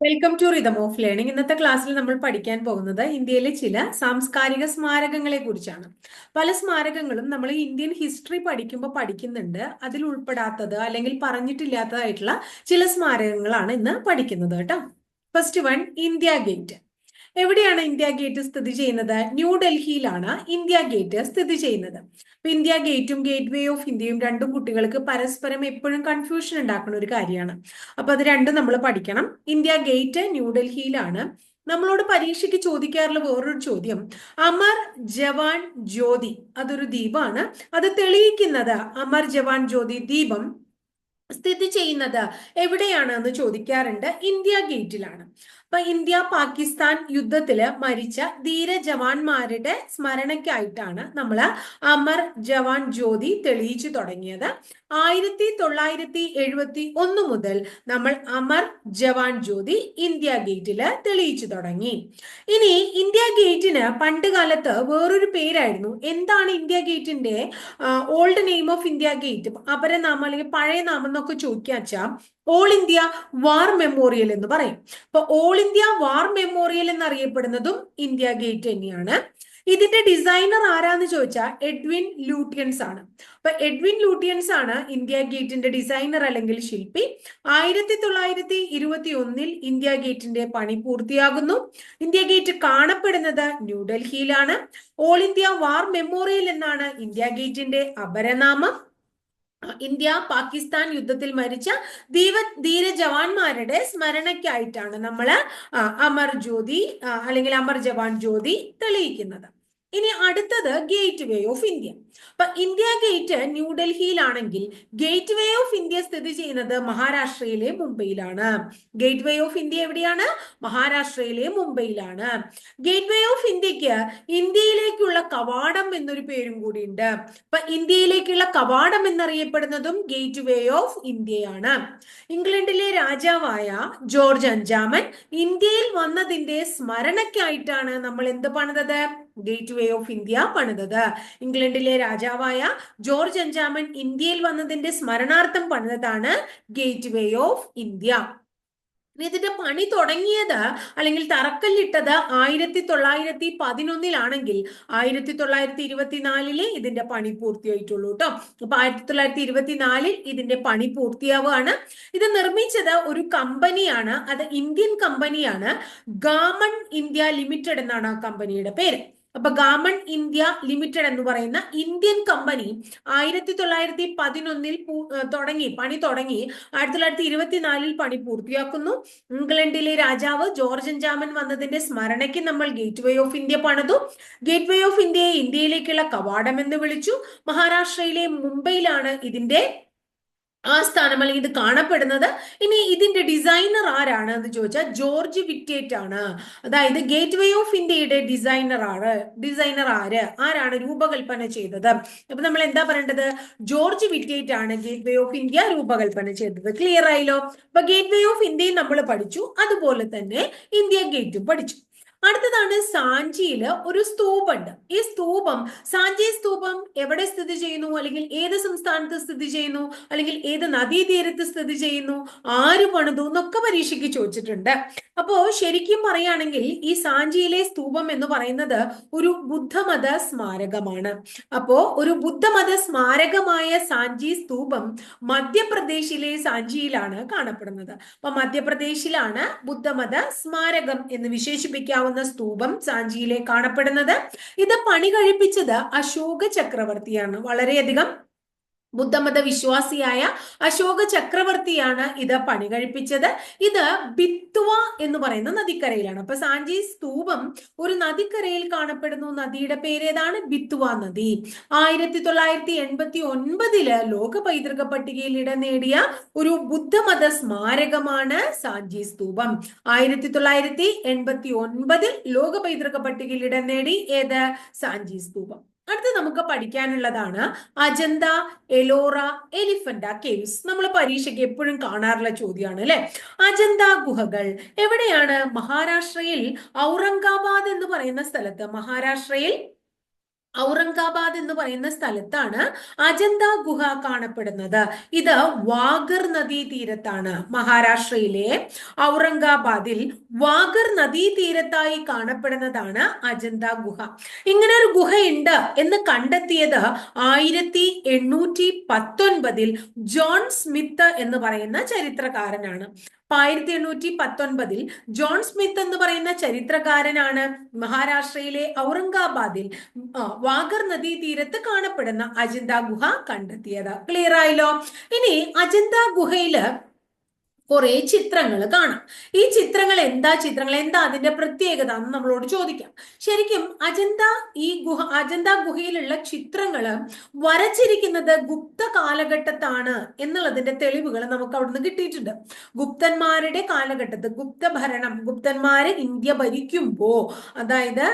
Welcome to Rhythm of Learning ഇന്നത്തെ ക്ലാസ്സിൽ നമ്മൾ പഠിക്കാൻ പോകുന്നത് ഇന്ത്യയിലെ ചില സാംസ്കാരിക സ്മാരകങ്ങളെ കുറിച്ചാണ്. പല സ്മാരകങ്ങളും നമ്മൾ ഇന്ത്യൻ ഹിസ്റ്ററി പഠിക്കുമ്പോൾ പഠിക്കുന്നുണ്ട്. അതിൽ ഉൾപ്പെടാത്തത് അല്ലെങ്കിൽ പറഞ്ഞിട്ടില്ലാത്തതായിട്ടുള്ള ചില സ്മാരകങ്ങളാണ് ഇന്ന് പഠിക്കുന്നത് കേട്ടോ. ഫസ്റ്റ് വൺ ഇന്ത്യ ഗേറ്റ് എവിടെയാണ് ഇന്ത്യ ഗേറ്റ് സ്ഥിതി ചെയ്യുന്നത്? ന്യൂഡൽഹിയിലാണ് ഇന്ത്യ ഗേറ്റ് സ്ഥിതി ചെയ്യുന്നത്. അപ്പൊ ഇന്ത്യ ഗേറ്റും ഗേറ്റ് വേ ഓഫ് ഇന്ത്യയും രണ്ടും കുട്ടികൾക്ക് പരസ്പരം എപ്പോഴും കൺഫ്യൂഷൻ ഉണ്ടാക്കുന്ന ഒരു കാര്യമാണ്. അപ്പൊ അത് രണ്ടും നമ്മൾ പഠിക്കണം. ഇന്ത്യ ഗേറ്റ് ന്യൂഡൽഹിയിലാണ് നമ്മളോട് പരീക്ഷയ്ക്ക് ചോദിക്കാറുള്ള വേറൊരു ചോദ്യം. അമർ ജവാൻ ജ്യോതി അതൊരു ദ്വീപാണ്. അത് തെളിയിക്കുന്നത് അമർ ജവാൻ ജ്യോതി ദീപം സ്ഥിതി ചെയ്യുന്നത് എവിടെയാണ് എന്ന് ചോദിക്കാറുണ്ട്. ഇന്ത്യ ഗേറ്റിലാണ് അപ്പൊ ഇന്ത്യ പാകിസ്ഥാൻ യുദ്ധത്തിൽ മരിച്ച ധീര ജവാന്മാരുടെ സ്മരണയ്ക്കായിട്ടാണ് നമ്മൾ അമർ ജവാൻ ജ്യോതി തെളിയിച്ചു തുടങ്ങിയത്. ആയിരത്തി തൊള്ളായിരത്തി എഴുപത്തി ഒന്ന് മുതൽ നമ്മൾ അമർ ജവാൻ ജ്യോതി ഇന്ത്യ ഗേറ്റിൽ തെളിയിച്ചു തുടങ്ങി. ഇനി ഇന്ത്യ ഗേറ്റിന് പണ്ട് കാലത്ത് വേറൊരു പേരായിരുന്നു. എന്താണ് ഇന്ത്യ ഗേറ്റിന്റെ old name of India gate? അപരനാമം അല്ലെങ്കിൽ പഴയ നാമം എന്നൊക്കെ ചോദിക്കാച്ചാ ഓൾ ഇന്ത്യ വാർ മെമ്മോറിയൽ എന്ന് പറയും. അപ്പൊ ഓൾ ഇന്ത്യ വാർ മെമ്മോറിയൽ എന്നറിയപ്പെടുന്നതും ഇന്ത്യ ഗേറ്റ് തന്നെയാണ്. ഇതിന്റെ ഡിസൈനർ ആരാന്ന് ചോദിച്ചാൽ എഡ്വിൻ ലൂട്ടിയൻസ് ആണ്. അപ്പൊ എഡ്വിൻ ലൂട്ടിയൻസ് ആണ് ഇന്ത്യ ഗേറ്റിന്റെ ഡിസൈനർ അല്ലെങ്കിൽ ശില്പി. ആയിരത്തി തൊള്ളായിരത്തി ഇരുപത്തി ഒന്നിൽ ഇന്ത്യ ഗേറ്റിന്റെ പണി പൂർത്തിയാകുന്നു. ഇന്ത്യ ഗേറ്റ് കാണപ്പെടുന്നത് ന്യൂഡൽഹിയിലാണ് ഓൾ ഇന്ത്യ വാർ മെമ്മോറിയൽ എന്നാണ് ഇന്ത്യ ഗേറ്റിന്റെ അപരനാമം. ഇന്ത്യ പാകിസ്ഥാൻ യുദ്ധത്തിൽ മരിച്ച ദീപ ധീര ജവാന്മാരുടെ സ്മരണയ്ക്കായിട്ടാണ് നമ്മൾ അമർ ജ്യോതി അല്ലെങ്കിൽ അമർ ജവാൻ ജ്യോതി തെളിയിക്കുന്നത്. ഇനി അടുത്തത് ഗേറ്റ് വേ ഓഫ് ഇന്ത്യ അപ്പൊ ഇന്ത്യ ഗേറ്റ് ന്യൂഡൽഹിയിലാണെങ്കിൽ ഗേറ്റ് വേ ഓഫ് ഇന്ത്യ സ്ഥിതി ചെയ്യുന്നത് മഹാരാഷ്ട്രയിലെ മുംബൈയിലാണ്. ഗേറ്റ് വേ ഓഫ് ഇന്ത്യ എവിടെയാണ്? മഹാരാഷ്ട്രയിലെ മുംബൈയിലാണ്. ഗേറ്റ് വേ ഓഫ് ഇന്ത്യയ്ക്ക് ഇന്ത്യയിലേക്കുള്ള കവാടം എന്നൊരു പേരും കൂടിയുണ്ട് അപ്പൊ ഇന്ത്യയിലേക്കുള്ള കവാടം എന്നറിയപ്പെടുന്നതും ഗേറ്റ് വേ ഓഫ് ഇന്ത്യയാണ് ഇംഗ്ലണ്ടിലെ രാജാവായ ജോർജ് അഞ്ചാമൻ ഇന്ത്യയിൽ വന്നതിന്റെ സ്മരണയ്ക്കായിട്ടാണ് നമ്മൾ എന്ത് പണിതത്? ഗേറ്റ് വേ ഓഫ് ഇന്ത്യ പണിതത്. ഇംഗ്ലണ്ടിലെ രാജാവായ ജോർജ് അഞ്ചാമൻ ഇന്ത്യയിൽ വന്നതിന്റെ സ്മരണാർത്ഥം പണിതതാണ് ഗേറ്റ് വേ ഓഫ് ഇന്ത്യ ഇതിന്റെ പണി തുടങ്ങിയത് അല്ലെങ്കിൽ തറക്കല്ലിട്ടത് ആയിരത്തി തൊള്ളായിരത്തി പതിനൊന്നിലാണെങ്കിൽ ആയിരത്തി തൊള്ളായിരത്തി ഇരുപത്തിനാലിലെ ഇതിന്റെ പണി പൂർത്തിയായിട്ടുള്ളൂ കേട്ടോ അപ്പൊ ആയിരത്തി തൊള്ളായിരത്തി ഇരുപത്തിനാലിൽ ഇതിന്റെ പണി പൂർത്തിയാവുകയാണ്. ഇത് നിർമ്മിച്ചത് ഒരു കമ്പനിയാണ്. അത് ഇന്ത്യൻ കമ്പനിയാണ് ഗാമൺ ഇന്ത്യ ലിമിറ്റഡ് എന്നാണ് ആ കമ്പനിയുടെ പേര്. അപ്പൊ ഗാമൺ ഇന്ത്യ ലിമിറ്റഡ് എന്ന് പറയുന്ന ഇന്ത്യൻ കമ്പനി ആയിരത്തി തൊള്ളായിരത്തി പതിനൊന്നിൽ തുടങ്ങി പണി തുടങ്ങി. ആയിരത്തി തൊള്ളായിരത്തി ഇരുപത്തിനാലിൽ പണി പൂർത്തിയാക്കുന്നു. ഇംഗ്ലണ്ടിലെ രാജാവ് ജോർജ് അഞ്ചാമൻ വന്നതിന്റെ സ്മരണയ്ക്ക് നമ്മൾ ഗേറ്റ് വേ ഓഫ് ഇന്ത്യ പണിതു. ഗേറ്റ് വേ ഓഫ് ഇന്ത്യയെ ഇന്ത്യയിലേക്കുള്ള കവാടം എന്ന് വിളിച്ചു. മഹാരാഷ്ട്രയിലെ മുംബൈയിലാണ് ഇതിന്റെ ആ സ്ഥാനം അല്ലെങ്കിൽ ഇത് കാണപ്പെടുന്നത്. ഇനി ഇതിന്റെ ഡിസൈനർ ആരാണ് എന്ന് ചോദിച്ചാൽ ജോർജ് വിറ്റേറ്റ് ആണ് അതായത് ഗേറ്റ് വേ ഓഫ് ഇന്ത്യയുടെ ഡിസൈനർ ആണ്. ഡിസൈനർ ആര്? ആരാണ് രൂപകൽപ്പന ചെയ്തത്? അപ്പൊ നമ്മൾ എന്താ പറയേണ്ടത്? ജോർജ് വിറ്റേറ്റ് ആണ് ഗേറ്റ് വേ ഓഫ് ഇന്ത്യ രൂപകൽപ്പന ചെയ്തത്. ക്ലിയർ ആയില്ലോ? അപ്പൊ ഗേറ്റ് വേ ഓഫ് ഇന്ത്യയും നമ്മൾ പഠിച്ചു. അതുപോലെ തന്നെ ഇന്ത്യ ഗേറ്റും പഠിച്ചു. അടുത്തതാണ് സാഞ്ചിയിൽ ഒരു സ്തൂപുണ്ട് ഈ സ്തൂപം സാഞ്ചി സ്തൂപം എവിടെ സ്ഥിതി ചെയ്യുന്നു? അല്ലെങ്കിൽ ഏത് സംസ്ഥാനത്ത് സ്ഥിതി ചെയ്യുന്നു? അല്ലെങ്കിൽ ഏത് നദീതീരത്ത് സ്ഥിതി ചെയ്യുന്നു? ആര് പണിതു? എന്നൊക്കെ പരീക്ഷയ്ക്ക് ചോദിച്ചിട്ടുണ്ട്. അപ്പോ ശരിക്കും പറയുകയാണെങ്കിൽ ഈ സാഞ്ചിയിലെ സ്തൂപം എന്ന് പറയുന്നത് ഒരു ബുദ്ധമത സ്മാരകമാണ്. അപ്പോ ഒരു ബുദ്ധമത സ്മാരകമായ സാഞ്ചി സ്തൂപം മധ്യപ്രദേശിലെ സാഞ്ചിയിലാണ് കാണപ്പെടുന്നത്. അപ്പൊ മധ്യപ്രദേശിലാണ് ബുദ്ധമത സ്മാരകം എന്ന് വിശേഷിപ്പിക്കാവുന്ന സ്തൂപം സാഞ്ചിയിലെ കാണപ്പെടുന്നത്. ഇത് പണി കഴിപ്പിച്ചത് അശോക ചക്രവർത്തിയാണ്. വളരെയധികം ബുദ്ധമത വിശ്വാസിയായ അശോക ചക്രവർത്തിയാണ് ഇത് പണി കഴിപ്പിച്ചത് ഇത് ബിത്വ എന്ന് പറയുന്ന നദിക്കരയിലാണ്. അപ്പൊ സാഞ്ചി സ്തൂപം ഒരു നദിക്കരയിൽ കാണപ്പെടുന്നു. നദിയുടെ പേരേതാണ് ബിത്വ നദി. ആയിരത്തി തൊള്ളായിരത്തി എൺപത്തി ഒൻപതിൽ ലോക പൈതൃക പട്ടികയിൽ ഇടം നേടിയ ഒരു ബുദ്ധമത സ്മാരകമാണ് സാഞ്ചി സ്തൂപം. ആയിരത്തി തൊള്ളായിരത്തി എൺപത്തി ഒൻപതിൽ ലോക പൈതൃക പട്ടികയിൽ ഇടം നേടി ഏത്? സാഞ്ചി സ്തൂപം. അടുത്ത് നമുക്ക് പഠിക്കാനുള്ളതാണ് അജന്ത എലോറ എലിഫന്റ കേവ്സ്. നമ്മൾ പരീക്ഷയ്ക്ക് എപ്പോഴും കാണാറുള്ള ചോദ്യമാണ് അല്ലെ? അജന്ത ഗുഹകൾ. എവിടെയാണ് മഹാരാഷ്ട്രയിൽ ഔറംഗാബാദ് എന്ന് പറയുന്ന സ്ഥലത്ത് മഹാരാഷ്ട്രയിൽ? ഔറംഗാബാദ് എന്ന് പറയുന്ന സ്ഥലത്താണ് അജന്ത ഗുഹ കാണപ്പെടുന്നത്. ഇത് വാഗർ നദീ തീരത്താണ്. മഹാരാഷ്ട്രയിലെ ഔറംഗാബാദിൽ വാഗർ നദീ തീരത്തായി കാണപ്പെടുന്നതാണ് അജന്ത ഗുഹ. ഇങ്ങനെ ഒരു ഗുഹയുണ്ട് എന്ന് കണ്ടെത്തിയത് ആയിരത്തി എണ്ണൂറ്റി പത്തൊൻപതിൽ ജോൺ സ്മിത്ത് എന്ന് പറയുന്ന ചരിത്രകാരനാണ്. ആയിരത്തി എണ്ണൂറ്റി പത്തൊൻപതിൽ ജോൺ സ്മിത്ത് എന്ന് പറയുന്ന ചരിത്രകാരനാണ് മഹാരാഷ്ട്രയിലെ ഔറംഗാബാദിൽ വാഗർ നദീ തീരത്ത് കാണപ്പെടുന്ന അജന്ത ഗുഹ കണ്ടെത്തിയത്. ക്ലിയർ ആയല്ലോ? ഇനി അജന്ത ഗുഹയിൽ കുറെ ചിത്രങ്ങൾ കാണാം. ഈ ചിത്രങ്ങൾ എന്താ ചിത്രങ്ങൾ എന്താ അതിന്റെ പ്രത്യേകത എന്ന് നമ്മളോട് ചോദിക്കാം. ശരിക്കും അജന്ത ഈ ഗുഹ അജന്ത ഗുഹയിലുള്ള ചിത്രങ്ങൾ വരച്ചിരിക്കുന്നത് ഗുപ്ത കാലഘട്ടത്താണ് എന്നുള്ളതിന്റെ തെളിവുകൾ നമുക്ക് അവിടുന്ന് കിട്ടിയിട്ടുണ്ട്. ഗുപ്തന്മാരുടെ കാലഘട്ടത്ത് ഗുപ്ത ഭരണം ഗുപ്തന്മാര് ഇന്ത്യ ഭരിക്കുമ്പോ അതായത്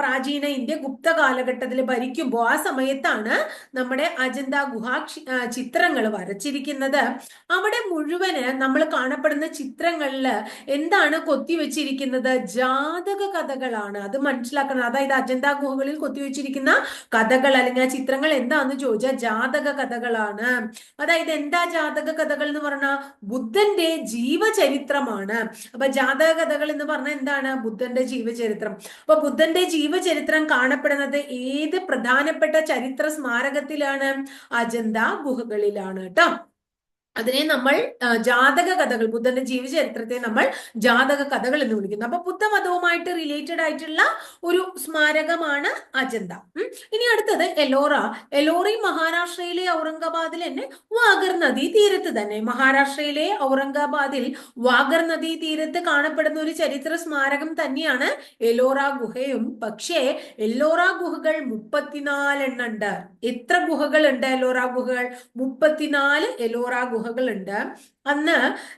പ്രാചീന ഇന്ത്യ ഗുപ്ത കാലഘട്ടത്തിൽ ഭരിക്കുമ്പോ ആ സമയത്താണ് നമ്മുടെ അജന്ത ഗുഹ ചിത്രങ്ങൾ വരച്ചിരിക്കുന്നത്. അവിടെ മുഴുവൻ നമ്മൾ കാണപ്പെടുന്ന ചിത്രങ്ങളിൽ എന്താണ് കൊത്തിവെച്ചിരിക്കുന്നത് ജാതക കഥകളാണ്. അത് മനസ്സിലാക്കണം. അതായത് അജന്ത ഗുഹകളിൽ കൊത്തിവെച്ചിരിക്കുന്ന കഥകൾ അല്ലെങ്കിൽ ആ ചിത്രങ്ങൾ എന്താന്ന് ചോദിച്ചാൽ ജാതക കഥകളാണ്. അതായത് എന്താ ജാതക കഥകൾ എന്ന് പറഞ്ഞാൽ ബുദ്ധന്റെ ജീവചരിത്രമാണ്. അപ്പൊ ജാതക കഥകൾ എന്ന് പറഞ്ഞാൽ എന്താണ്? ബുദ്ധന്റെ ജീവചരിത്രം. അപ്പൊ ബുദ്ധന്റെ ജീവചരിത്രം കാണപ്പെടുന്നത് ഏത് പ്രധാനപ്പെട്ട ചരിത്ര സ്മാരകത്തിലാണ്? അജന്ത ഗുഹകളിലാണ് കേട്ടോ. അതിനെ നമ്മൾ ജാതക കഥകൾ ബുദ്ധന്റെ ജീവചരിത്രത്തെ നമ്മൾ ജാതക കഥകൾ എന്ന് വിളിക്കുന്നു. അപ്പൊ ബുദ്ധമതവുമായിട്ട് റിലേറ്റഡ് ആയിട്ടുള്ള ഒരു സ്മാരകമാണ് അജന്ത. ഇനി അടുത്തത് എലോറ. എലോറി മഹാരാഷ്ട്രയിലെ ഔറംഗാബാദിൽ തന്നെ വാഗർ നദി തീരത്ത് തന്നെ. മഹാരാഷ്ട്രയിലെ ഔറംഗാബാദിൽ വാഗർ നദി തീരത്ത് കാണപ്പെടുന്ന ഒരു ചരിത്ര സ്മാരകം തന്നെയാണ് എലോറ ഗുഹയും. പക്ഷേ എല്ലോറ ഗുഹകൾ മുപ്പത്തിനാലെണ്ണം ഉണ്ട്. എത്ര ഗുഹകൾ ഉണ്ട് എലോറ ഗുഹകൾ. മുപ്പത്തിനാല് എലോറ ഗുഹകൾ ഉണ്ട് അന്ന്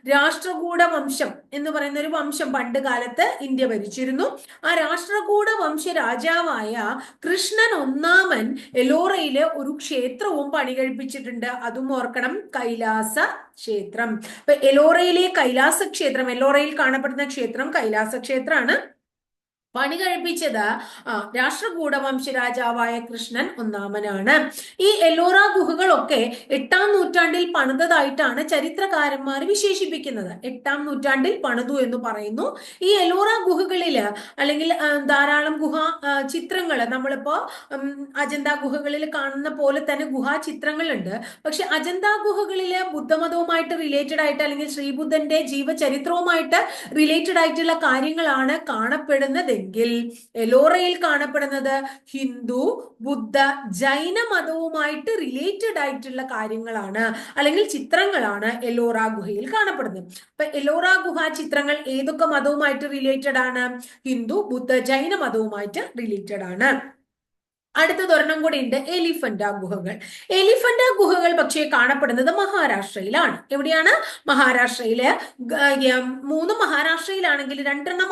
രാഷ്ട്രകൂട വംശം എന്ന് പറയുന്ന ഒരു വംശം പണ്ട് കാലത്ത് ഇന്ത്യ ഭരിച്ചിരുന്നു. ആ രാഷ്ട്രകൂട വംശ രാജാവായ കൃഷ്ണൻ ഒന്നാമൻ എലോറയിലെ ഒരു ക്ഷേത്രവും പണി കഴിപ്പിച്ചിട്ടുണ്ട് അതും ഓർക്കണം കൈലാസ ക്ഷേത്രം. അപ്പൊ എലോറയിലെ കൈലാസ ക്ഷേത്രം എലോറയിൽ കാണപ്പെടുന്ന ക്ഷേത്രം കൈലാസ ക്ഷേത്രമാണ്. പണി കഴിപ്പിച്ചത് രാഷ്ട്രകൂട വംശരാജാവായ കൃഷ്ണൻ ഒന്നാമനാണ്. ഈ എല്ലോറ ഗുഹകളൊക്കെ എട്ടാം നൂറ്റാണ്ടിൽ പണിതതായിട്ടാണ് ചരിത്രകാരന്മാർ വിശേഷിപ്പിക്കുന്നത്. എട്ടാം നൂറ്റാണ്ടിൽ പണിതു എന്ന് പറയുന്നു. ഈ എല്ലോറ ഗുഹകളിൽ അല്ലെങ്കിൽ ധാരാളം ഗുഹ ചിത്രങ്ങൾ നമ്മളിപ്പോ അജന്ത ഗുഹകളിൽ കാണുന്ന പോലെ തന്നെ ഗുഹാ ചിത്രങ്ങളുണ്ട്. പക്ഷെ അജന്ത ഗുഹകളിൽ ബുദ്ധമതവുമായിട്ട് റിലേറ്റഡ് ആയിട്ട് അല്ലെങ്കിൽ ശ്രീബുദ്ധന്റെ ജീവചരിത്രവുമായിട്ട് റിലേറ്റഡ് ആയിട്ടുള്ള കാര്യങ്ങളാണ് കാണപ്പെടുന്നത്. എങ്കിൽ എലോറയിൽ കാണപ്പെടുന്നത് ഹിന്ദു ബുദ്ധ ജൈന മതവുമായിട്ട് റിലേറ്റഡ് ആയിട്ടുള്ള കാര്യങ്ങളാണ്. അല്ലെങ്കിൽ ചിത്രങ്ങളാണ് എലോറ ഗുഹയിൽ കാണപ്പെടുന്നത്. അപ്പൊ എലോറ ഗുഹ ചിത്രങ്ങൾ ഏതൊക്കെ മതവുമായിട്ട് റിലേറ്റഡ് ആണ്? ഹിന്ദു ബുദ്ധ ജൈന മതവുമായിട്ട് റിലേറ്റഡ് ആണ്. അടുത്തത് ഒരെണ്ണം കൂടി ഉണ്ട് എലിഫന്റ ഗുഹകൾ. എലിഫന്റ ഗുഹകൾ പക്ഷേ കാണപ്പെടുന്നത് മഹാരാഷ്ട്രയിലാണ്. എവിടെയാണ്? മഹാരാഷ്ട്രയിൽ മൂന്ന് മഹാരാഷ്ട്രയിലാണെങ്കിൽ രണ്ടെണ്ണം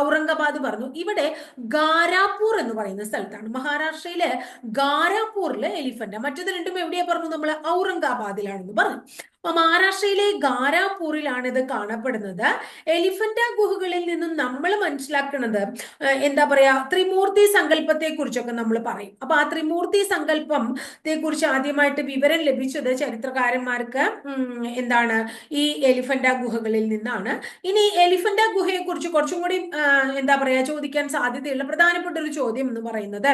ഔറംഗാബാദ് പറഞ്ഞു. ഇവിടെ ഗാരാപൂർ എന്ന് പറയുന്ന സ്ഥലത്താണ്. മഹാരാഷ്ട്രയിലെ ഗാരാപൂറിലെ എലിഫന്റ. മറ്റത് രണ്ടും എവിടെയാ പറഞ്ഞു? നമ്മൾ ഔറംഗാബാദിലാണെന്ന് പറഞ്ഞു. അപ്പൊ മഹാരാഷ്ട്രയിലെ ഗാരാപൂരിലാണ് ഇത് കാണപ്പെടുന്നത്. എലിഫന്റ ഗുഹകളിൽ നിന്നും നമ്മൾ മനസ്സിലാക്കുന്നത് എന്താ പറയാ ത്രിമൂർത്തി സങ്കല്പത്തെ കുറിച്ചൊക്കെ നമ്മൾ പറയും. അപ്പൊ ആ ത്രിമൂർത്തി സങ്കല്പത്തെ കുറിച്ച് ആദ്യമായിട്ട് വിവരം ലഭിച്ചത് ചരിത്രകാരന്മാർക്ക് എന്താണ് ഈ എലിഫന്റ ഗുഹകളിൽ നിന്നാണ്. ഇനി എലിഫന്റ ഗുഹയെ കുറിച്ച് കുറച്ചും കൂടി എന്താ പറയാ ചോദിക്കാൻ സാധ്യതയുള്ള പ്രധാനപ്പെട്ട ഒരു ചോദ്യം എന്ന് പറയുന്നത്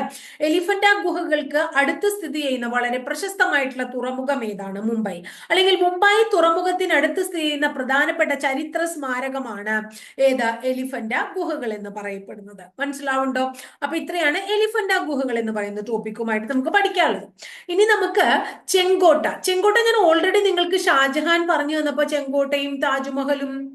എലിഫന്റ ഗുഹകൾക്ക് അടുത്ത് സ്ഥിതി ചെയ്യുന്ന വളരെ പ്രശസ്തമായിട്ടുള്ള തുറമുഖം ഏതാണ്? മുംബൈ. അല്ലെങ്കിൽ മുംബൈ തുറമുഖത്തിനടുത്ത് സ്ഥിതി ചെയ്യുന്ന പ്രധാനപ്പെട്ട ചരിത്ര സ്മാരകമാണ് ഏത്? എലിഫന്റ ഗുഹകൾ എന്ന് പറയപ്പെടുന്നത്. മനസ്സിലാവുണ്ടോ? അപ്പൊ ഇത്രയാണ് എലിഫന്റ ഗുഹകൾ എന്ന് പറയുന്ന ടോപ്പിക്കുമായിട്ട് നമുക്ക് പഠിക്കാനുള്ളത്. ഇനി നമുക്ക് ചെങ്കോട്ട. ചെങ്കോട്ട ഞാൻ ഓൾറെഡി നിങ്ങൾക്ക് ഷാജഹാൻ പറഞ്ഞു തന്നപ്പോ ചെങ്കോട്ടയും താജ്മഹലും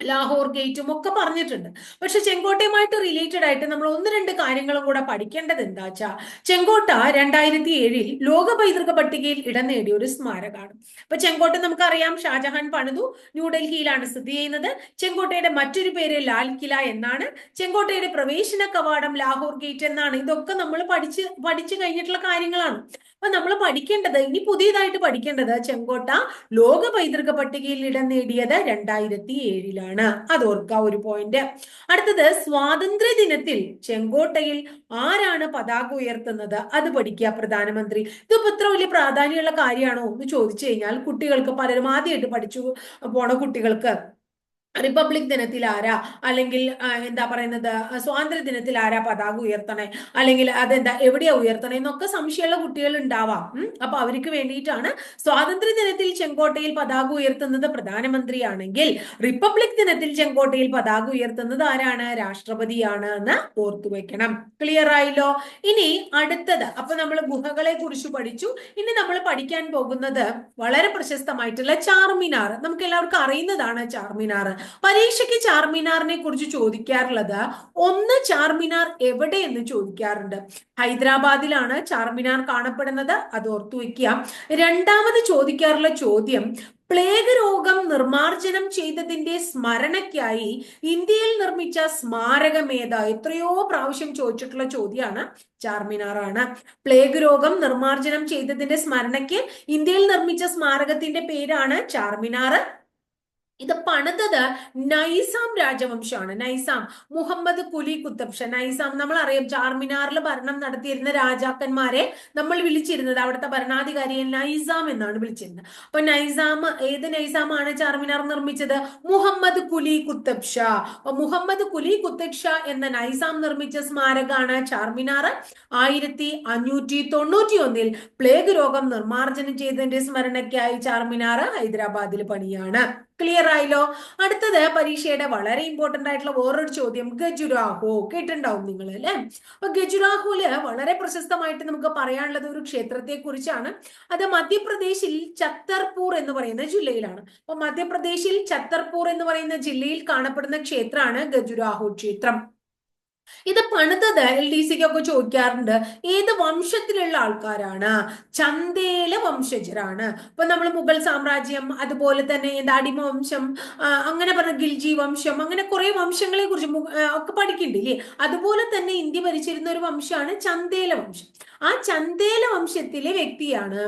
ലാഹോർ ഗേറ്റും ഒക്കെ പറഞ്ഞിട്ടുണ്ട്. പക്ഷെ ചെങ്കോട്ടയുമായിട്ട് റിലേറ്റഡ് ആയിട്ട് നമ്മൾ ഒന്ന് രണ്ട് കാര്യങ്ങളും കൂടെ പഠിക്കേണ്ടത് എന്താ വെച്ചാൽ ചെങ്കോട്ട രണ്ടായിരത്തി ഏഴിൽ ലോക പൈതൃക പട്ടികയിൽ ഇടം നേടിയ ഒരു സ്മാരകമാണ് അപ്പൊ ചെങ്കോട്ട നമുക്കറിയാം ഷാജഹാൻ പണിതു ന്യൂഡൽഹിയിലാണ് സ്ഥിതി ചെയ്യുന്നത്. ചെങ്കോട്ടയുടെ മറ്റൊരു പേര് ലാൽ കില എന്നാണ്. ചെങ്കോട്ടയുടെ പ്രവേശന കവാടം ലാഹോർ ഗേറ്റ് എന്നാണ്. ഇതൊക്കെ നമ്മൾ പഠിച്ച് പഠിച്ചു കഴിഞ്ഞിട്ടുള്ള കാര്യങ്ങളാണ്. അപ്പൊ നമ്മൾ പഠിക്കേണ്ടത് ഇനി പുതിയതായിട്ട് പഠിക്കേണ്ടത് ചെങ്കോട്ട ലോക പൈതൃക പട്ടികയിൽ ഇടം നേടിയത് രണ്ടായിരത്തി ഏഴിലാണ് അത് ഓർക്കുക ഒരു പോയിന്റ് അടുത്തത് സ്വാതന്ത്ര്യ ദിനത്തിൽ ചെങ്കോട്ടയിൽ ആരാണ് പതാക ഉയർത്തുന്നത്? അത് പഠിക്കുക പ്രധാനമന്ത്രി. ഇതിപ്പോ ഇത്ര വലിയ പ്രാധാന്യമുള്ള കാര്യമാണോ? എന്ന് ചോദിച്ചു കഴിഞ്ഞാൽ കുട്ടികൾക്ക് പലരും ആദ്യമായിട്ട് പഠിച്ചു പോണ കുട്ടികൾക്ക്. റിപ്പബ്ലിക് ദിനത്തിൽ ആരാ? അല്ലെങ്കിൽ എന്താ പറയുന്നത് സ്വാതന്ത്ര്യ ദിനത്തിൽ ആരാ പതാക ഉയർത്തണേ? അല്ലെങ്കിൽ അതെന്താ എവിടെയാ ഉയർത്തണേ? എന്നൊക്കെ സംശയമുള്ള കുട്ടികൾ ഉണ്ടാവാം. അപ്പൊ അവർക്ക് വേണ്ടിയിട്ടാണ് സ്വാതന്ത്ര്യ ദിനത്തിൽ ചെങ്കോട്ടയിൽ പതാക ഉയർത്തുന്നത് പ്രധാനമന്ത്രിയാണെങ്കിൽ റിപ്പബ്ലിക് ദിനത്തിൽ ചെങ്കോട്ടയിൽ പതാക ഉയർത്തുന്നത് ആരാണ്? രാഷ്ട്രപതിയാണ് എന്ന് ഓർത്തു വെക്കണം. ക്ലിയർ ആയില്ലോ? ഇനി അടുത്തത് അപ്പൊ നമ്മൾ ഗുഹകളെ കുറിച്ച് പഠിച്ചു. ഇനി നമ്മൾ പഠിക്കാൻ പോകുന്നത് വളരെ പ്രശസ്തമായിട്ടുള്ള ചാർമിനാർ. നമുക്ക് എല്ലാവർക്കും അറിയുന്നതാണ് ചാർമിനാർ. പരീക്ഷയ്ക്ക് ചാർമിനാറിനെ കുറിച്ച് ചോദിക്കാറുള്ളത് ഒന്ന് ചാർമിനാർ എവിടെ എന്ന് ചോദിക്കാറുണ്ട്. ഹൈദരാബാദിലാണ് ചാർമിനാർ കാണപ്പെടുന്നത് അത് ഓർത്തു വെക്കുക രണ്ടാമത് ചോദിക്കാറുള്ള ചോദ്യം പ്ലേഗ് രോഗം നിർമാർജനം ചെയ്തതിന്റെ സ്മരണയ്ക്കായി ഇന്ത്യയിൽ നിർമ്മിച്ച സ്മാരകം ഏതാ? എത്രയോ പ്രാവശ്യം ചോദിച്ചിട്ടുള്ള ചോദ്യമാണ് ചാർമിനാറാണ്. പ്ലേഗ് രോഗം നിർമാർജനം ചെയ്തതിന്റെ സ്മരണയ്ക്ക് ഇന്ത്യയിൽ നിർമ്മിച്ച സ്മാരകത്തിന്റെ പേരാണ് ചാർമിനാർ. ഇത് പണിതത് നൈസാം രാജവംശമാണ്. നൈസാം മുഹമ്മദ് കുലി കുത്തബ്ഷ. നൈസാം നമ്മൾ അറിയാം ചാർമിനാറിൽ ഭരണം നടത്തിയിരുന്ന രാജാക്കന്മാരെ നമ്മൾ വിളിച്ചിരുന്നത്. അവിടുത്തെ ഭരണാധികാരിയെ നൈസാം എന്നാണ് വിളിച്ചിരുന്നത്. അപ്പൊ നൈസാം ഏത് നൈസാമാണ് ചാർമിനാർ നിർമ്മിച്ചത്? മുഹമ്മദ് കുലി കുത്തബ്ഷ. അപ്പൊ മുഹമ്മദ് കുലി കുത്തബ്ഷ എന്ന നൈസാം നിർമ്മിച്ച സ്മാരകമാണ് ചാർമിനാർ ആയിരത്തി അഞ്ഞൂറ്റി തൊണ്ണൂറ്റി ഒന്നിൽ പ്ലേഗ് രോഗം നിർമ്മാർജനം ചെയ്തതിന്റെ സ്മരണയ്ക്കായി ചാർമിനാർ ഹൈദരാബാദിൽ പണിയാണ്. ക്ലിയർ ആയല്ലോ? അടുത്തത് പരീക്ഷയുടെ വളരെ ഇമ്പോർട്ടന്റ് ആയിട്ടുള്ള വേറൊരു ചോദ്യം ഗജുരാഹോ. കേട്ടിട്ടുണ്ടാവും നിങ്ങൾ അല്ലെ? അപ്പൊ ഗജുരാഹോൽ വളരെ പ്രശസ്തമായിട്ട് നമുക്ക് പറയാനുള്ളത് ഒരു ക്ഷേത്രത്തെ കുറിച്ചാണ് അത് മധ്യപ്രദേശിൽ ചത്തർപൂർ എന്ന് പറയുന്ന ജില്ലയിലാണ്. അപ്പൊ മധ്യപ്രദേശിൽ ചത്തർപൂർ എന്ന് പറയുന്ന ജില്ലയിൽ കാണപ്പെടുന്ന ക്ഷേത്രമാണ് ഗജുരാഹോ ക്ഷേത്രം. ഇത് പണിതത് എൽ ഡി സിക്കൊക്കെ ചോദിക്കാറുണ്ട് ഏത് വംശത്തിലുള്ള ആൾക്കാരാണ്? ചന്തേല വംശജരാണ്. ഇപ്പൊ നമ്മൾ മുഗൾ സാമ്രാജ്യം അതുപോലെ തന്നെ അടിമ വംശം അങ്ങനെ പറഞ്ഞ ഗിൽജി വംശം അങ്ങനെ കുറെ വംശങ്ങളെ കുറിച്ച് ഒക്കെ പഠിക്കണ്ടില്ലേ? അതുപോലെ തന്നെ ഇന്ത്യ ഭരിച്ചിരുന്ന ഒരു വംശമാണ് ചന്തേല വംശം. ആ ചന്തേല വംശത്തിലെ വ്യക്തിയാണ്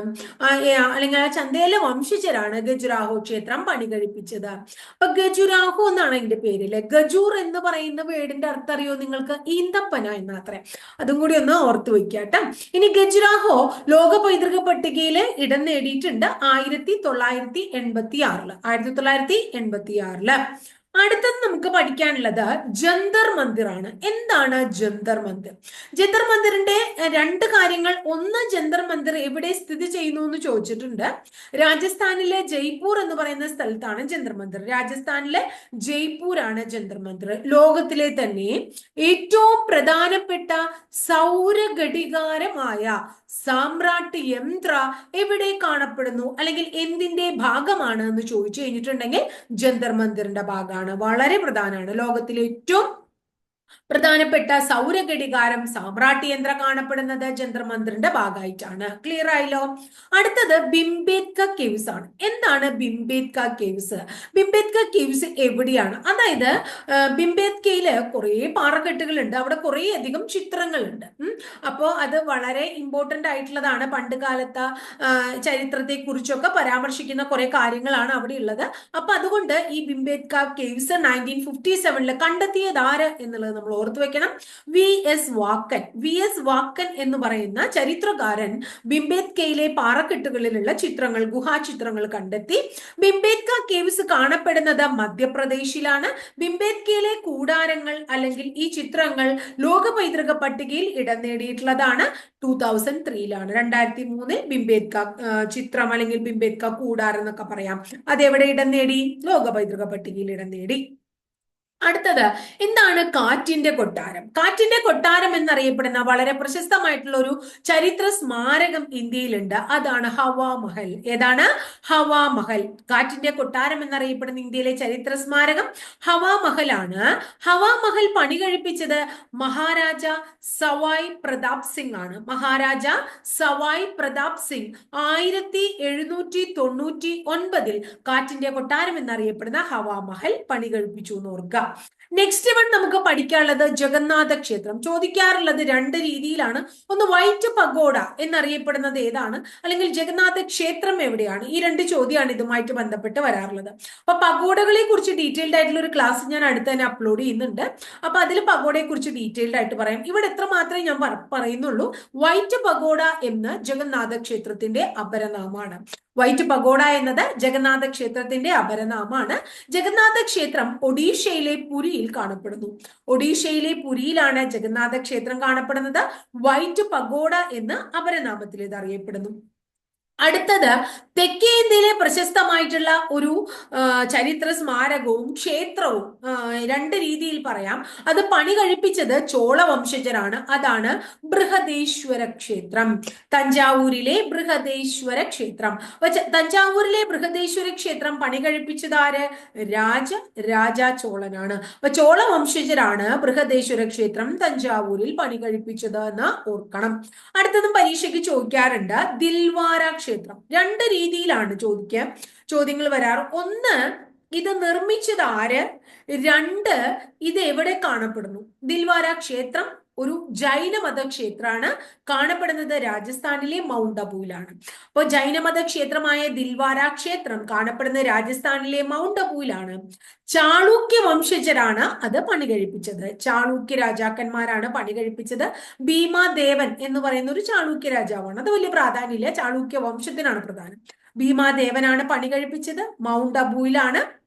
അല്ലെങ്കിൽ ആ ചന്തേല വംശജരാണ് ഗജുരാഹു ക്ഷേത്രം പണി കഴിപ്പിച്ചത്. അപ്പൊ ഗജുരാഹു എന്നാണ് അതിന്റെ പേര് അല്ലെ ഗജൂർ എന്ന് പറയുന്ന വേടിന്റെ അർത്ഥം അറിയോ നിങ്ങൾക്ക്? ഈന്തപ്പന എന്നാത്രേ അതും കൂടി ഒന്ന് ഓർത്തു വെക്കാട്ടോ ഇനി ഗജുരാഹോ ലോക പൈതൃക പട്ടികയിൽ ഇടം നേടിയിട്ടുണ്ട് ആയിരത്തി തൊള്ളായിരത്തി എൺപത്തി ആറിൽ ആയിരത്തി തൊള്ളായിരത്തി എൺപത്തി ആറിൽ അടുത്തത് നമുക്ക് പഠിക്കാനുള്ളത് ജന്തർ മന്ദിർ ആണ് എന്താണ് ജന്തർ മന്ദിർ? ജന്തർ മന്ദിറിന്റെ രണ്ട് കാര്യങ്ങൾ. ഒന്ന് ജന്തർ മന്ദിർ എവിടെ സ്ഥിതി ചെയ്യുന്നു എന്ന് ചോദിച്ചിട്ടുണ്ട്. രാജസ്ഥാനിലെ ജയ്പൂർ എന്ന് പറയുന്ന സ്ഥലത്താണ് ജന്തർ മന്ദിർ. രാജസ്ഥാനിലെ ജയ്പൂർ ആണ് ജന്തർ മന്ദിർ. ലോകത്തിലെ തന്നെ ഏറ്റവും പ്രധാനപ്പെട്ട സൗരഘടികാരമായ സാമ്രാട്ട് യന്ത്ര എവിടെ കാണപ്പെടുന്നു? അല്ലെങ്കിൽ എന്തിന്റെ ഭാഗമാണ് എന്ന് ചോദിച്ചു കഴിഞ്ഞിട്ടുണ്ടെങ്കിൽ ജന്തർ മന്ദിറിന്റെ ഭാഗമാണ്. വളരെ പ്രധാനമാണ് ലോകത്തിലെ ഏറ്റവും പ്രധാനപ്പെട്ട സൗരഘടികാരം സാമ്രാട്ടിയന്ത്ര കാണപ്പെടുന്നത് ജന്തർ മന്ദിറിന്റെ ഭാഗമായിട്ടാണ്. ക്ലിയർ ആയല്ലോ? അടുത്തത് ബിംബേത്ക കേവ്സ് ആണ്. എന്താണ് ബിംബേത്ക കേവ്സ് ബിംബേത്ക കേവ്സ് എവിടെയാണ്? അതായത് ബിംബേത്കയിൽ കുറെ പാറക്കെട്ടുകളുണ്ട്. അവിടെ കുറെ അധികം ചിത്രങ്ങളുണ്ട്. അപ്പോ അത് വളരെ ഇമ്പോർട്ടന്റ് ആയിട്ടുള്ളതാണ്. പണ്ട് കാലത്തെ ചരിത്രത്തെ കുറിച്ചൊക്കെ പരാമർശിക്കുന്ന കുറെ കാര്യങ്ങളാണ് അവിടെ ഉള്ളത്. അപ്പൊ അതുകൊണ്ട് ഈ ബിംബേത്ക കേവ്സ് നയന്റീൻ ഫിഫ്റ്റി സെവനിൽ കണ്ടെത്തിയത് ആര് എന്നുള്ളത് നമ്മൾ ഓർത്തു വെക്കണം. V S Wakankar. V S Wakankar എന്ന് പറയുന്ന ചരിത്രകാരൻ ബിംബേത്കയിലെ പാറക്കെട്ടുകളിലുള്ള ചിത്രങ്ങൾ ഗുഹാചിത്രങ്ങൾ കണ്ടെത്തി. ബിംബേത്ക കേവ്സ് കാണപ്പെടുന്നത് മധ്യപ്രദേശിലാണ്. ബിംബേത്കയിലെ കൂടാരങ്ങൾ അല്ലെങ്കിൽ ഈ ചിത്രങ്ങൾ ലോക പൈതൃക പട്ടികയിൽ ഇടം നേടിയിട്ടുള്ളതാണ്. ടൂ തൗസൻഡ് ത്രീയിലാണ് രണ്ടായിരത്തി മൂന്നിൽ ബിംബേത്ക ചിത്രം അല്ലെങ്കിൽ ബിംബേത്ക കൂടാരം എന്നൊക്കെ പറയാം. അതെവിടെ ഇടം നേടി? ലോക പൈതൃക പട്ടികയിൽ ഇടം നേടി. അടുത്തത് എന്താണ് കാറ്റിന്റെ കൊട്ടാരം? കാറ്റിന്റെ കൊട്ടാരം എന്നറിയപ്പെടുന്ന വളരെ പ്രശസ്തമായിട്ടുള്ള ഒരു ചരിത്ര സ്മാരകം ഇന്ത്യയിലുണ്ട്. അതാണ് ഹവാ മഹൽ. ഏതാണ്? ഹവാ മഹൽ. കാറ്റിന്റെ കൊട്ടാരം എന്നറിയപ്പെടുന്ന ഇന്ത്യയിലെ ചരിത്ര സ്മാരകം ഹവാ മഹലാണ്. ഹവാ മഹൽ പണി കഴിപ്പിച്ചത് മഹാരാജ സവായ് പ്രതാപ് സിംഗ് ആണ്. മഹാരാജ സവായ് പ്രതാപ് സിംഗ് ആയിരത്തി എഴുന്നൂറ്റി തൊണ്ണൂറ്റി ഒൻപതിൽ കാറ്റിന്റെ കൊട്ടാരം എന്നറിയപ്പെടുന്ന ഹവാ മഹൽ പണി കഴിപ്പിച്ചു എന്ന് ഓർക്കുക. നെക്സ്റ്റ് വൺ നമുക്ക് പഠിക്കാനുള്ളത് ജഗന്നാഥ ക്ഷേത്രം. ചോദിക്കാറുള്ളത് രണ്ട് രീതിയിലാണ്. ഒന്ന് വൈറ്റ് പഗോഡ എന്നറിയപ്പെടുന്നത് ഏതാണ്? അല്ലെങ്കിൽ ജഗന്നാഥ ക്ഷേത്രം എവിടെയാണ്? ഈ രണ്ട് ചോദ്യമാണ് ഇതുമായിട്ട് ബന്ധപ്പെട്ട് വരാറുള്ളത്. അപ്പൊ പഗോഡകളെ കുറിച്ച് ഡീറ്റെയിൽഡ് ആയിട്ടുള്ള ഒരു ക്ലാസ് ഞാൻ അടുത്ത് തന്നെ അപ്ലോഡ് ചെയ്യുന്നുണ്ട്. അപ്പൊ അതിൽ പഗോഡയെ കുറിച്ച് ഡീറ്റെയിൽഡ് ആയിട്ട് പറയാം. ഇവിടെ എത്ര മാത്രമേ ഞാൻ പറയുന്നുള്ളൂ. വൈറ്റ് പഗോഡ എന്ന് ജഗന്നാഥ ക്ഷേത്രത്തിന്റെ അപരനാമാണ് വൈറ്റ് പഗോഡ എന്നത് ജഗന്നാഥ ക്ഷേത്രത്തിന്റെ അപരനാമാണ്. ജഗന്നാഥ ക്ഷേത്രം ഒഡീഷയിലെ പുരിയിൽ കാണപ്പെടുന്നു. ഒഡീഷയിലെ പുരിയിലാണ് ജഗന്നാഥ ക്ഷേത്രം കാണപ്പെടുന്നത്. വൈറ്റ് പഗോഡ എന്ന് അപരനാമത്തിൽ ഇത് അറിയപ്പെടുന്നു. അടുത്തത് തെക്കേ ഇന്ത്യയിലെ പ്രശസ്തമായിട്ടുള്ള ഒരു ചരിത്ര സ്മാരകവും ക്ഷേത്രവും രണ്ട് രീതിയിൽ പറയാം. അത് പണി കഴിപ്പിച്ചത് ചോള വംശജരാണ് അതാണ് ബൃഹദേശ്വര ക്ഷേത്രം. തഞ്ചാവൂരിലെ ബൃഹദേശ്വര ക്ഷേത്രം. തഞ്ചാവൂരിലെ ബൃഹദേശ്വര ക്ഷേത്രം പണി കഴിപ്പിച്ചത് ആര്? രാജ രാജ ചോളനാണ്. അപ്പൊ ചോള വംശജരാണ് ബൃഹദേശ്വര ക്ഷേത്രം തഞ്ചാവൂരിൽ പണി കഴിപ്പിച്ചത് എന്ന് ഓർക്കണം. അടുത്തതും പരീക്ഷയ്ക്ക് ചോദിക്കാറുണ്ട്. ദിൽവാര ക്ഷേത്രം. രണ്ട് രീതിയിലാണ് ചോദിക്കുക ചോദ്യങ്ങൾ വരാറ്. ഒന്ന് ഇത് നിർമ്മിച്ചത് ആര്? രണ്ട് ഇത് എവിടെ കാണപ്പെടുന്നു? ദിൽവാര ക്ഷേത്രം ഒരു ജൈനമത ക്ഷേത്രമാണ് കാണപ്പെടുന്നത് രാജസ്ഥാനിലെ മൗണ്ട് അബുവിലാണ്. അപ്പോൾ ജൈനമത ക്ഷേത്രമായ ദിൽവാര ക്ഷേത്രം കാണപ്പെടുന്നത് രാജസ്ഥാനിലെ മൗണ്ട് അബുവിലാണ്. ചാളുക്യ വംശജരാണ് അത് പണി കഴിപ്പിച്ചത്. ചാളുക്യ രാജാക്കന്മാരാണ് പണി കഴിപ്പിച്ചത്. ഭീമാദേവൻ എന്ന് പറയുന്ന ഒരു ചാളുക്യ രാജാവാണ്. അത് വലിയ പ്രാധാന്യമില്ല. ചാളുക്യ വംശത്തിനാണ് പ്രധാനം. ഭീമാദേവനാണ് പണി കഴിപ്പിച്ചത്. മൗണ്ട് അബുവിലാണ്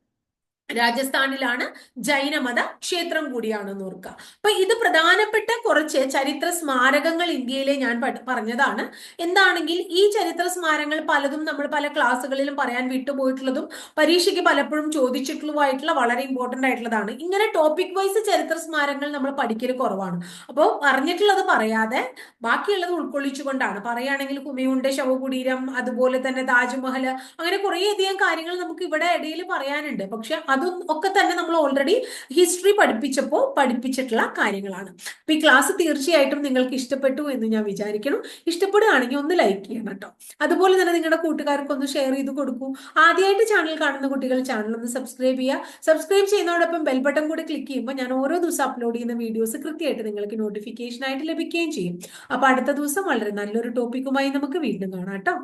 രാജസ്ഥാനിലാണ് ജൈനമത ക്ഷേത്രം കൂടിയാണെന്ന് ഓർക്കുക. അപ്പൊ ഇത് പ്രധാനപ്പെട്ട കുറച്ച് ചരിത്ര സ്മാരകങ്ങൾ ഇന്ത്യയിലെ ഞാൻ പറഞ്ഞതാണ്. എന്താണെങ്കിൽ ഈ ചരിത്ര സ്മാരകങ്ങൾ പലതും നമ്മൾ പല ക്ലാസ്സുകളിലും പറയാൻ വിട്ടുപോയിട്ടുള്ളതും പരീക്ഷയ്ക്ക് പലപ്പോഴും ചോദിച്ചിട്ടുള്ളതുമായിട്ടുള്ള വളരെ ഇമ്പോർട്ടന്റ് ആയിട്ടുള്ളതാണ്. ഇങ്ങനെ ടോപ്പിക് വൈസ് ചരിത്ര സ്മാരകങ്ങൾ നമ്മൾ പഠിക്കൽ കുറവാണ്. അപ്പോൾ പറഞ്ഞിട്ടുള്ളത് പറയാതെ ബാക്കിയുള്ളത് ഉൾക്കൊള്ളിച്ചുകൊണ്ടാണ്. പറയുകയാണെങ്കിൽ കുമിയുണ്ട് ശവകുടീരം അതുപോലെ തന്നെ താജ്മഹൽ അങ്ങനെ കുറേയധികം കാര്യങ്ങൾ നമുക്ക് ഇവിടെ ഇടയിൽ പറയാനുണ്ട്. പക്ഷെ അതും ഒക്കെ തന്നെ നമ്മൾ ഓൾറെഡി ഹിസ്റ്ററി പഠിപ്പിച്ചപ്പോൾ പഠിപ്പിച്ചിട്ടുള്ള കാര്യങ്ങളാണ്. അപ്പൊ ഈ ക്ലാസ് തീർച്ചയായിട്ടും നിങ്ങൾക്ക് ഇഷ്ടപ്പെട്ടു എന്ന് ഞാൻ വിചാരിക്കണം ഇഷ്ടപ്പെടുകയാണെങ്കിൽ ഒന്ന് ലൈക്ക് ചെയ്യണം കേട്ടോ. അതുപോലെ തന്നെ നിങ്ങളുടെ കൂട്ടുകാർക്ക് ഒന്ന് ഷെയർ ചെയ്ത് കൊടുക്കൂ. ആദ്യമായിട്ട് ചാനൽ കാണുന്ന കുട്ടികൾ ചാനൽ ഒന്ന് സബ്സ്ക്രൈബ് ചെയ്യുക. സബ്സ്ക്രൈബ് ചെയ്യുന്നതോടൊപ്പം ബെൽ ബട്ടൺ കൂടി ക്ലിക്ക് ചെയ്യുമ്പോൾ ഞാൻ ഓരോ ദിവസം അപ്ലോഡ് ചെയ്യുന്ന വീഡിയോസ് കൃത്യമായിട്ട് നിങ്ങൾക്ക് നോട്ടിഫിക്കേഷൻ ആയിട്ട് ലഭിക്കുകയും ചെയ്യും. അപ്പൊ അടുത്ത ദിവസം വളരെ നല്ലൊരു ടോപ്പിക്കുമായി നമുക്ക് വീണ്ടും കാണാം കേട്ടോ.